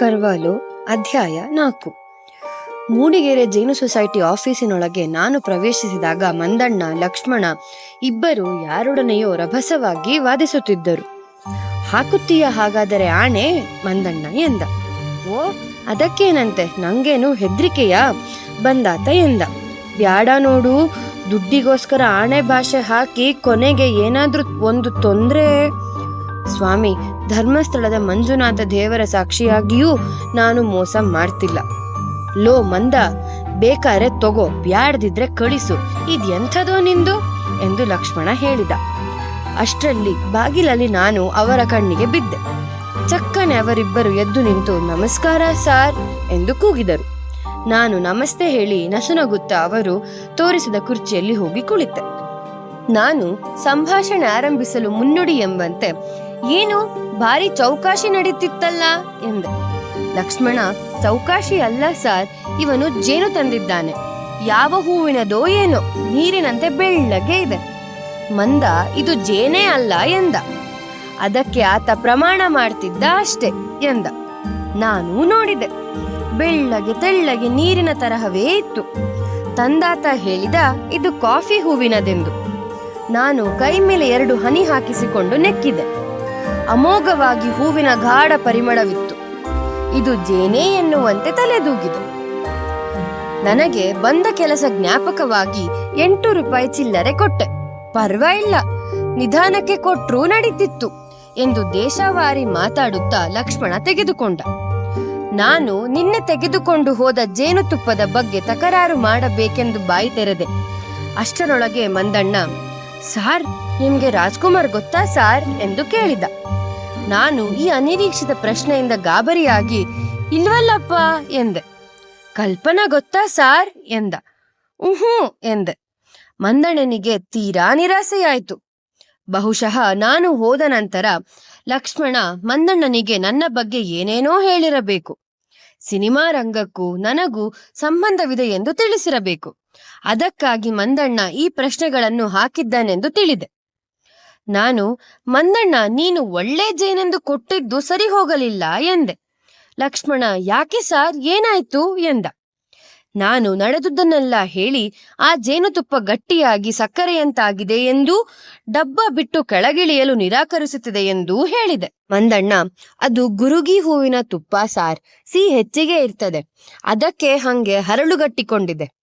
ಕರ್ವಾಲು, ಅಧ್ಯಾಯ ನಾಲ್ಕು. ಮೂಡಿಗೆರೆ ಜೈನು ಸೊಸೈಟಿ ಆಫೀಸಿನೊಳಗೆ ನಾನು ಪ್ರವೇಶಿಸಿದಾಗ ಮಂದಣ್ಣ, ಲಕ್ಷ್ಮಣ ಇಬ್ಬರು ಯಾರೊಡನೆಯೋ ರಭಸವಾಗಿ ವಾದಿಸುತ್ತಿದ್ದರು. ಹಾಕುತ್ತೀಯ ಹಾಗಾದರೆ ಆಣೆ? ಮಂದಣ್ಣ ಎಂದ. ಓ, ಅದಕ್ಕೇನಂತೆ? ನಂಗೇನು ಹೆದ್ರಿಕೆಯ? ಬಂದಾತ ಎಂದ. ಬ್ಯಾಡ ನೋಡು, ದುಡ್ಡಿಗೋಸ್ಕರ ಆಣೆ ಭಾಷೆ ಹಾಕಿ ಕೊನೆಗೆ ಏನಾದರೂ ಒಂದು ತೊಂದ್ರೆ? ಸ್ವಾಮಿ, ಧರ್ಮಸ್ಥಳದ ಮಂಜುನಾಥ ದೇವರ ಸಾಕ್ಷಿಯಾಗಿಯೂ ನಾನು ಮೋಸ ಮಾಡ್ತಿಲ್ಲ. ಲೋ ಮಂದ ಬೇಕಾರೆ ತಗೋ, ಬ್ಯಾಡ್ದಿದ್ರೆ ಕಳಿಸು ಇದೆಂಥದೋ ನಿಂದು? ಎಂದು ಲಕ್ಷ್ಮಣ ಹೇಳಿದ. ಅಷ್ಟರಲ್ಲಿ ಬಾಗಿಲಲ್ಲಿ ನಾನು ಅವರ ಕಣ್ಣಿಗೆ ಬಿದ್ದೆ. ಚಕ್ಕನೆ ಅವರಿಬ್ಬರು ಎದ್ದು ನಿಂತು, ನಮಸ್ಕಾರ ಸಾರ್, ಎಂದು ಕೂಗಿದರು. ನಾನು ನಮಸ್ತೆ ಹೇಳಿ ನಸುನಗುತ್ತಾ ಅವರು ತೋರಿಸಿದ ಕುರ್ಚಿಯಲ್ಲಿ ಹೋಗಿ ಕುಳಿತೆ. ನಾನು ಸಂಭಾಷಣೆ ಆರಂಭಿಸಲು ಮುನ್ನುಡಿ ಎಂಬಂತೆ ಏನು? ಭಾರಿ ಚೌಕಾಶಿ ನಡೀತಿತ್ತಲ್ಲ ಎಂದ. ಲಕ್ಷ್ಮಣ, ಚೌಕಾಶಿ ಅಲ್ಲ ಸರ್, ಇವನು ಜೇನು ತಂದಿದ್ದಾನೆ. ಯಾವ ಹೂವಿನದೋ ಏನೋ, ನೀರಿನಂತೆ ಬೆಳ್ಳಗೆ ಇದೆ. ಮಂದ, ಇದು ಜೇನೇ ಅಲ್ಲ ಎಂದ. ಅದಕ್ಕೆ ಆತ ಪ್ರಮಾಣ ಮಾಡ್ತಿದ್ದ ಅಷ್ಟೇ ಎಂದ. ನಾನು ನೋಡಿದೆ. ಬೆಳ್ಳಗೆ ತೆಳ್ಳಗೆ ನೀರಿನ ತರಹವೇ ಇತ್ತು. ತಂದಾತ ಹೇಳಿದ, ಇದು ಕಾಫಿ ಹೂವಿನದೆಂದು. ನಾನು ಕೈ ಮೇಲೆ ಎರಡು ಹನಿ ಹಾಕಿಸಿಕೊಂಡು ನೆಕ್ಕಿದೆ. ಅಮೋಘವಾಗಿ ಹೂವಿನ ಗಾಢ ಪರಿಮಳವಿತ್ತು. ಇದು ಜೇನೇ ಎನ್ನುವಂತೆ ತಲೆದೂಗಿತು. ನನಗೆ ಬಂದ ಕೆಲಸ ಜ್ಞಾಪಕವಾಗಿ ಎಂಟು ರೂಪಾಯಿ ಚಿಲ್ಲರೆ ಕೊಟ್ಟೆ. ಪರ್ವಾಗಿಲ್ಲ, ನಿಧಾನಕ್ಕೆ ಕೊಟ್ರೂ ನಡೀತಿತ್ತು ಎಂದು ದೇಶವಾರಿ ಮಾತಾಡುತ್ತಾ ಲಕ್ಷ್ಮಣ ತೆಗೆದುಕೊಂಡ. ನಾನು ನಿನ್ನೆ ತೆಗೆದುಕೊಂಡು ಹೋದ ಜೇನುತುಪ್ಪದ ಬಗ್ಗೆ ತಕರಾರು ಮಾಡಬೇಕೆಂದು ಬಾಯಿ ತೆರೆದೆ. ಅಷ್ಟರೊಳಗೆ ಮಂದಣ್ಣ, ಸಾರ್, ನಿಮ್ಗೆ ರಾಜ್ಕುಮಾರ್ ಗೊತ್ತಾ ಸಾರ್? ಎಂದು ಕೇಳಿದ. ನಾನು ಈ ಅನಿರೀಕ್ಷಿತ ಪ್ರಶ್ನೆಯಿಂದ ಗಾಬರಿಯಾಗಿ, ಇಲ್ವಲ್ಲಪ್ಪ ಎಂದೆ. ಕಲ್ಪನಾ ಗೊತ್ತಾ ಸಾರ್ ಎಂದ. ಉಹೂ ಎಂದೆ. ಮಂದಣ್ಣನಿಗೆ ತೀರಾ ನಿರಾಸೆಯಾಯಿತು. ಬಹುಶಃ ನಾನು ಹೋದ ನಂತರ ಲಕ್ಷ್ಮಣ ಮಂದಣ್ಣನಿಗೆ ನನ್ನ ಬಗ್ಗೆ ಏನೇನೋ ಹೇಳಿರಬೇಕು. ಸಿನಿಮಾ ರಂಗಕ್ಕೂ ನನಗೂ ಸಂಬಂಧವಿದೆ ಎಂದು ತಿಳಿಸಿರಬೇಕು. ಅದಕ್ಕಾಗಿ ಮಂದಣ್ಣ ಈ ಪ್ರಶ್ನೆಗಳನ್ನು ಹಾಕಿದ್ದಾನೆಂದು ತಿಳಿದೆ. ನಾನು, ಮಂದಣ್ಣ, ನೀನು ಒಳ್ಳೆ ಜೇನೆಂದು ಕೊಟ್ಟಿದ್ದು ಸರಿ ಹೋಗಲಿಲ್ಲ, ಎಂದೆ. ಲಕ್ಷ್ಮಣ, ಯಾಕೆ ಸಾರ್, ಏನಾಯ್ತು? ಎಂದ. ನಾನು ನಡೆದುದನ್ನೆಲ್ಲ ಹೇಳಿ, ಆ ಜೇನುತುಪ್ಪ ಗಟ್ಟಿಯಾಗಿ ಸಕ್ಕರೆಯಂತಾಗಿದೆ ಎಂದು, ಡಬ್ಬ ಬಿಟ್ಟು ಕೆಳಗಿಳಿಯಲು ನಿರಾಕರಿಸುತ್ತಿದೆ ಎಂದೂ ಹೇಳಿದೆ. ಮಂದಣ್ಣ, ಅದು ಗುರುಗಿ ಹೂವಿನ ತುಪ್ಪ ಸಾರ್, ಸಿಹಿ ಹೆಚ್ಚಿಗೆ ಇರ್ತದೆ. ಅದಕ್ಕೆ ಹಂಗೆ ಹರಳುಗಟ್ಟಿಕೊಂಡಿದೆ.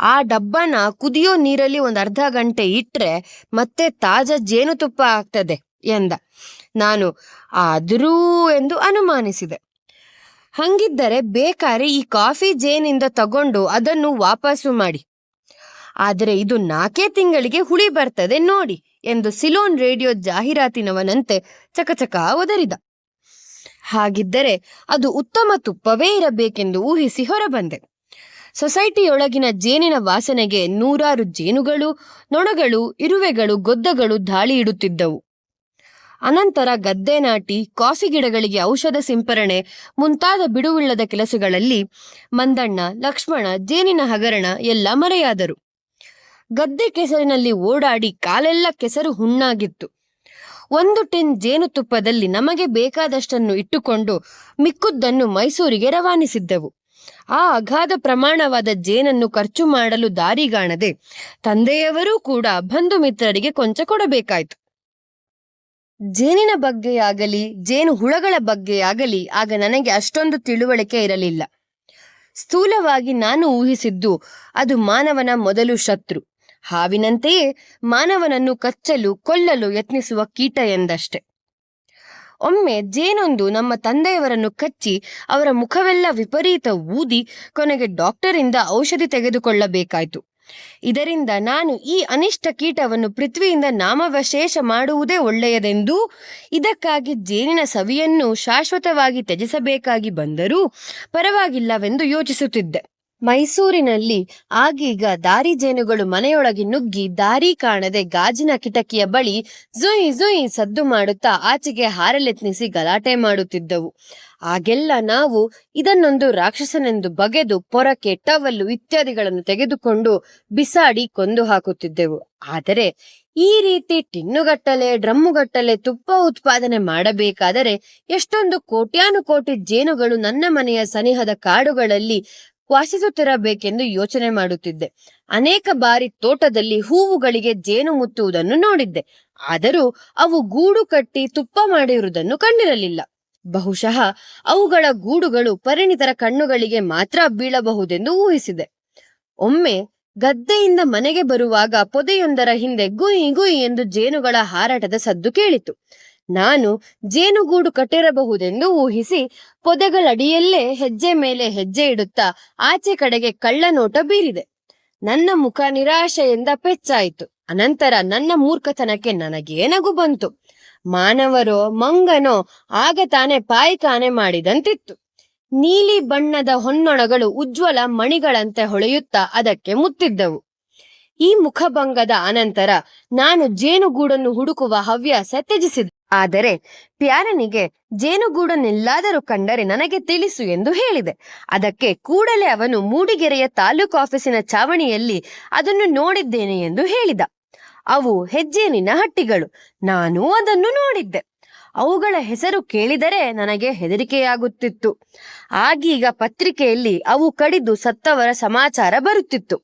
ಆ ಡಬ್ಬನ ಕುದಿಯೋ ನೀರಲ್ಲಿ ಒಂದು ಅರ್ಧ ಗಂಟೆ ಇಟ್ರೆ ಮತ್ತೆ ತಾಜಾ ಜೇನುತುಪ್ಪ ಆಗ್ತದೆ ಎಂದ. ನಾನು ಆದರೂ ಎಂದು ಅನುಮಾನಿಸಿದೆ. ಹಂಗಿದ್ದರೆ ಬೇಕಾರೆ ಈ ಕಾಫಿ ಜೇನಿಂದ ತಗೊಂಡು ಅದನ್ನು ವಾಪಸ್ಸು ಮಾಡಿ. ಆದರೆ ಇದು ನಾಲ್ಕೇ ತಿಂಗಳಿಗೆ ಹುಳಿ ಬರ್ತದೆ ನೋಡಿ ಎಂದು ಸಿಲೋನ್ ರೇಡಿಯೋ ಜಾಹೀರಾತಿನವನಂತೆ ಚಕಚಕ ಒದರಿದ. ಹಾಗಿದ್ದರೆ ಅದು ಉತ್ತಮ ತುಪ್ಪವೇ ಇರಬೇಕೆಂದು ಊಹಿಸಿ ಹೊರಬಂದೆ. ಸೊಸೈಟಿಯೊಳಗಿನ ಜೇನಿನ ವಾಸನೆಗೆ ನೂರಾರು ಜೇನುಗಳು, ನೊಣಗಳು, ಇರುವೆಗಳು, ಗೊದ್ದಗಳು ದಾಳಿ ಇಡುತ್ತಿದ್ದವು. ಅನಂತರ ಗದ್ದೆ ನಾಟಿ, ಕಾಫಿ ಗಿಡಗಳಿಗೆ ಔಷಧ ಸಿಂಪರಣೆ ಮುಂತಾದ ಬಿಡುವಿಲ್ಲದ ಕೆಲಸಗಳಲ್ಲಿ ಮಂದಣ್ಣ, ಲಕ್ಷ್ಮಣ, ಜೇನಿನ ಹಗರಣ ಎಲ್ಲ ಮರೆಯಾದರು. ಗದ್ದೆ ಕೆಸರಿನಲ್ಲಿ ಓಡಾಡಿ ಕಾಲೆಲ್ಲ ಕೆಸರು ಹುಣ್ಣಾಗಿತ್ತು. ಒಂದು ಟಿನ್ ಜೇನುತುಪ್ಪದಲ್ಲಿ ನಮಗೆ ಬೇಕಾದಷ್ಟನ್ನು ಇಟ್ಟುಕೊಂಡು ಮಿಕ್ಕುದ್ದನ್ನು ಮೈಸೂರಿಗೆ ರವಾನಿಸಿದ್ದೆವು. ಆ ಅಗಾಧ ಪ್ರಮಾಣವಾದ ಜೇನನ್ನು ಖರ್ಚು ಮಾಡಲು ದಾರಿಗಾಣದೆ ತಂದೆಯವರೂ ಕೂಡ ಬಂಧು ಮಿತ್ರರಿಗೆ ಕೊಂಚ ಕೊಡಬೇಕಾಯಿತು. ಜೇನಿನ ಬಗ್ಗೆಯಾಗಲಿ, ಜೇನು ಹುಳಗಳ ಬಗ್ಗೆಯಾಗಲಿ ಆಗ ನನಗೆ ಅಷ್ಟೊಂದು ತಿಳುವಳಿಕೆ ಇರಲಿಲ್ಲ. ಸ್ಥೂಲವಾಗಿ ನಾನು ಊಹಿಸಿದ್ದು, ಅದು ಮಾನವನ ಮೊದಲು ಶತ್ರು. ಹಾವಿನಂತೆಯೇ ಮಾನವನನ್ನು ಕಚ್ಚಲು, ಕೊಲ್ಲಲು ಯತ್ನಿಸುವ ಕೀಟ ಎಂದಷ್ಟೆ. ಒಮ್ಮೆ ಜೇನೊಂದು ನಮ್ಮ ತಂದೆಯವರನ್ನು ಕಚ್ಚಿ ಅವರ ಮುಖವೆಲ್ಲ ವಿಪರೀತ ಊದಿ ಕೊನೆಗೆ ಡಾಕ್ಟರಿಂದ ಔಷಧಿ ತೆಗೆದುಕೊಳ್ಳಬೇಕಾಯಿತು. ಇದರಿಂದ ನಾನು ಈ ಅನಿಷ್ಟ ಕೀಟವನ್ನು ಪೃಥ್ವಿಯಿಂದ ನಾಮವಶೇಷ ಮಾಡುವುದೇ ಒಳ್ಳೆಯದೆಂದು, ಇದಕ್ಕಾಗಿ ಜೇನಿನ ಸವಿಯನ್ನು ಶಾಶ್ವತವಾಗಿ ತ್ಯಜಿಸಬೇಕಾಗಿ ಬಂದರೂ ಪರವಾಗಿಲ್ಲವೆಂದು ಯೋಚಿಸುತ್ತಿದ್ದೆ. ಮೈಸೂರಿನಲ್ಲಿ ಆಗೀಗ ದಾರಿ ಜೇನುಗಳು ಮನೆಯೊಳಗೆ ನುಗ್ಗಿ ದಾರಿ ಕಾಣದೆ ಗಾಜಿನ ಕಿಟಕಿಯ ಬಳಿ ಜುಯ್ ಜುಯ್ ಸದ್ದು ಮಾಡುತ್ತಾ ಆಚೆಗೆ ಹಾರಲೆತ್ನಿಸಿ ಗಲಾಟೆ ಮಾಡುತ್ತಿದ್ದವು. ಆಗೆಲ್ಲ ನಾವು ಇದನ್ನೊಂದು ರಾಕ್ಷಸನೆಂದು ಬಗೆದು ಪೊರಕೆ ಟವಲ್ಲು ಇತ್ಯಾದಿಗಳನ್ನು ತೆಗೆದುಕೊಂಡು ಬಿಸಾಡಿ ಕೊಂದು ಹಾಕುತ್ತಿದ್ದೆವು. ಆದರೆ ಈ ರೀತಿ ಟಿನ್ನುಗಟ್ಟಲೆ, ಡ್ರಮ್ಮುಗಟ್ಟಲೆ ತುಪ್ಪ ಉತ್ಪಾದನೆ ಮಾಡಬೇಕಾದರೆ ಎಷ್ಟೊಂದು ಕೋಟ್ಯಾನುಕೋಟಿ ಜೇನುಗಳು ನನ್ನ ಮನೆಯ ಸನಿಹದ ಕಾಡುಗಳಲ್ಲಿ ವಾಸಿಸುತ್ತಿರಬೇಕೆಂದು ಯೋಚನೆ ಮಾಡುತ್ತಿದ್ದೆ. ಅನೇಕ ಬಾರಿ ತೋಟದಲ್ಲಿ ಹೂವುಗಳಿಗೆ ಜೇನು ಮುತ್ತುವುದನ್ನು ನೋಡಿದ್ದೆ. ಆದರೂ ಅವು ಗೂಡು ಕಟ್ಟಿ ತುಪ್ಪ ಮಾಡಿರುವುದನ್ನು ಕಂಡಿರಲಿಲ್ಲ. ಬಹುಶಃ ಅವುಗಳ ಗೂಡುಗಳು ಪರಿಣಿತರ ಕಣ್ಣುಗಳಿಗೆ ಮಾತ್ರ ಬೀಳಬಹುದೆಂದು ಊಹಿಸಿದೆ. ಒಮ್ಮೆ ಗದ್ದೆಯಿಂದ ಮನೆಗೆ ಬರುವಾಗ ಪೊದೆಯೊಂದರ ಹಿಂದೆ ಗುಯಿ ಗುಯಿ ಎಂದು ಜೇನುಗಳ ಹಾರಾಟದ ಸದ್ದು ಕೇಳಿತು. ನಾನು ಜೇನುಗೂಡು ಕಟ್ಟಿರಬಹುದೆಂದು ಊಹಿಸಿ ಪೊದೆಗಳಡಿಯಲ್ಲೇ ಹೆಜ್ಜೆ ಮೇಲೆ ಹೆಜ್ಜೆ ಇಡುತ್ತಾ ಆಚೆ ಕಡೆಗೆ ಕಳ್ಳನೋಟ ಬೀರಿದೆ. ನನ್ನ ಮುಖ ನಿರಾಶೆಯಿಂದ ಪೆಚ್ಚಾಯಿತು. ಅನಂತರ ನನ್ನ ಮೂರ್ಖತನಕ್ಕೆ ನನಗೇನಗು ಬಂತು? ಮಾನವರೋ, ಮಂಗನೋ, ಆಗ ತಾನೇ ಪಾಯಿಕಾನೆ ಮಾಡಿದಂತಿತ್ತು. ನೀಲಿ ಬಣ್ಣದ ಹೊನ್ನೊಣಗಳು ಉಜ್ವಲ ಮಣಿಗಳಂತೆ ಹೊಳೆಯುತ್ತಾ ಅದಕ್ಕೆ ಮುತ್ತಿದ್ದವು. ಈ ಮುಖಭಂಗದ ಅನಂತರ ನಾನು ಜೇನುಗೂಡನ್ನು ಹುಡುಕುವ ಹವ್ಯಾಸ ತ್ಯಜಿಸಿದೆ. ಆದರೆ ಪ್ಯಾರನಿಗೆ ಜೇನುಗೂಡನ್ನೆಲ್ಲಾದರೂ ಕಂಡರೆ ನನಗೆ ತಿಳಿಸು ಎಂದು ಹೇಳಿದೆ. ಅದಕ್ಕೆ ಕೂಡಲೇ ಅವನು ಮೂಡಿಗೆರೆಯ ತಾಲೂಕು ಆಫೀಸಿನ ಚಾವಣಿಯಲ್ಲಿ ಅದನ್ನು ನೋಡಿದ್ದೇನೆ ಎಂದು ಹೇಳಿದ. ಅವು ಹೆಜ್ಜೇನಿನ ಹಟ್ಟಿಗಳು. ನಾನು ಅದನ್ನು ನೋಡಿದ್ದೆ. ಅವುಗಳ ಹೆಸರು ಕೇಳಿದರೆ ನನಗೆ ಹೆದರಿಕೆಯಾಗುತ್ತಿತ್ತು. ಆಗೀಗ ಪತ್ರಿಕೆಯಲ್ಲಿ ಅವು ಕಡಿದು ಸತ್ತವರ ಸಮಾಚಾರ ಬರುತ್ತಿತ್ತು.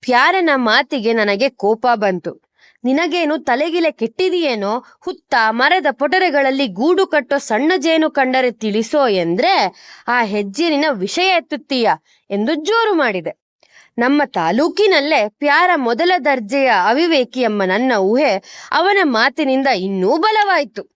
ಪ್ಯಾರನ ಮಾತಿಗೆ ನನಗೆ ಕೋಪ ಬಂತು. ನಿನಗೇನು ತಲೆಗಿಲೆ ಕೆಟ್ಟಿದೆಯೇನೋ, ಹುತ್ತ ಮರದ ಪೊಟರೆಗಳಲ್ಲಿ ಗೂಡು ಕಟ್ಟೋ ಸಣ್ಣ ಜೇನು ಕಂಡರೆ ತಿಳಿಸೋ ಎಂದ್ರೆ ಆ ಹೆಜ್ಜೆನಿನ ವಿಷಯ ಎತ್ತುತ್ತೀಯ ಎಂದು ಜೋರು ಮಾಡಿದೆ. ನಮ್ಮ ತಾಲೂಕಿನಲ್ಲೇ ಪ್ಯಾರ ಮೊದಲ ದರ್ಜೆಯ ಅವಿವೇಕಿ ಎಂಬ ನನ್ನ ಊಹೆ ಅವನ ಮಾತಿನಿಂದ ಇನ್ನೂ ಬಲವಾಯಿತು.